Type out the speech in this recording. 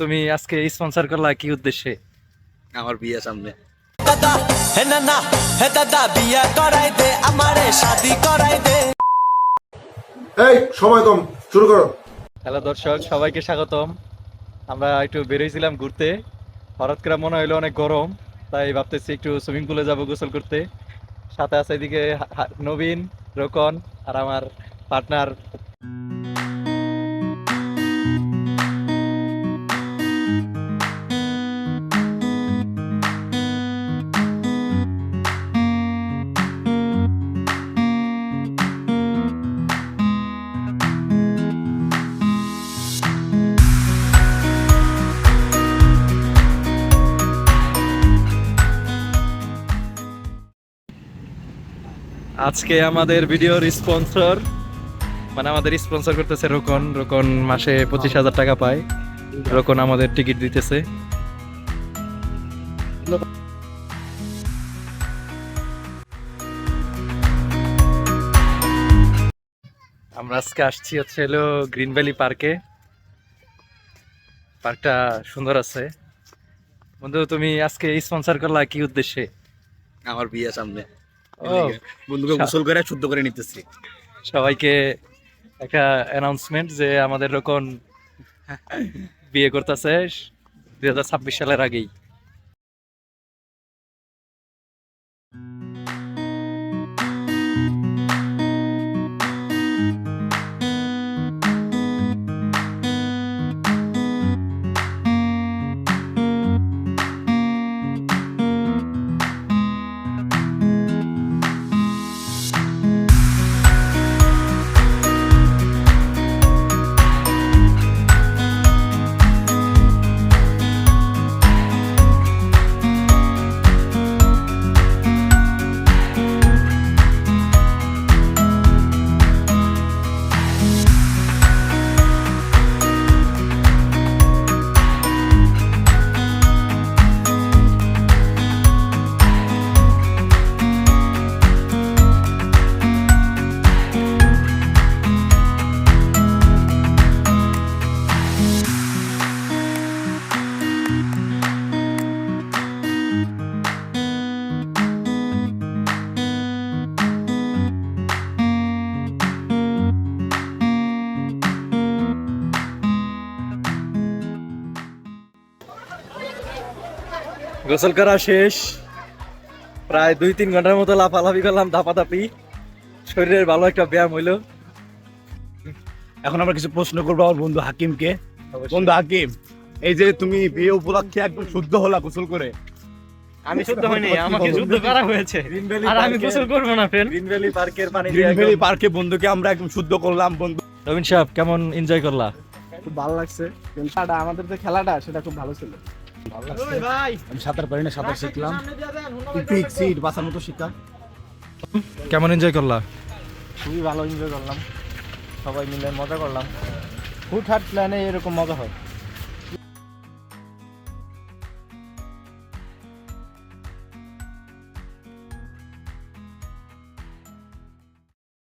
তুমি আজকে স্পন্সর করলা কি উদ্দেশ্যে? আমার বিয়ে সামনে। দাদা হে না না হে দাদা বিয়া করাই দে আমারে শাদি করাই দে। এই সময় কম শুরু করো। হ্যালো দর্শক সবাইকে স্বাগতম। আমরা একটু বেরোইছিলাম ঘুরতে। হঠাৎ করে মনে হইল অনেক গরম তাই ভাবতেছি একটু সুইমিং পুলে যাব গোসল করতে। সাথে আছে এদিকে নবীন রোকন আর আমার পার্টনার আজকে আমাদের ভিডিওর স্পন্সর মানে আমাদের স্পন্সর করতেছে রোকন। রোকন মাসে পঁচিশ হাজার টাকা পায়। রোকন আমাদের টিকিট দিতেছে। আমরা আজকে আসছি হচ্ছে হলো গ্রিন ভ্যালি পার্কে পার্কটা সুন্দর আছে। বন্ধু তুমি আজকে স্পন্সর করলা কি উদ্দেশ্যে? আমার বিয়ে সামনে। বন্ধুকে গোসল করে শুদ্ধ করে নিতেছি। সবাইকে একটা অ্যানাউন্সমেন্ট যে আমাদের রকম বিয়ে করতেছে দুই হাজার ছাব্বিশ সালের আগেই। গোসল করা শেষ। প্রায় দুই তিন ঘণ্টার মতো লাফালাফি করলাম ধাপাধাপি। শরীরের ভালো একটা ব্যায়াম হইল। এখন আমরা কিছু প্রশ্ন করব আমার বন্ধু হাকিমকে। বন্ধু হাকিম এই যে তুমি বিয়ে উপলক্ষে একদম শুদ্ধ হলা গোসল করে। আমি শুদ্ধ হইনি আমাকে যুদ্ধ করা হয়েছে। আর আমি গোসল করব না ফ্রেন্ড। গ্রিন ভ্যালি পার্কের পানি গ্রিন ভ্যালি পার্কে বন্ধুকে আমরা একদম শুদ্ধ করলাম বন্ধু। রবিন সাহেব কেমন এনজয় করলা? খুব ভালো লাগছে। খেলাটা আমাদের যে খেলাটা সেটা খুব ভালো ছিল। আমি সাঁতার পারি না সাঁতার শিখলাম। পিক সিট বাসার মতো শিখলাম। কেমন এনজয় করলা? খুবই ভালো এনজয় করলাম। সবাই মিলে মজা করলাম। হুটহাট প্ল্যানে এরকম মজা হয়।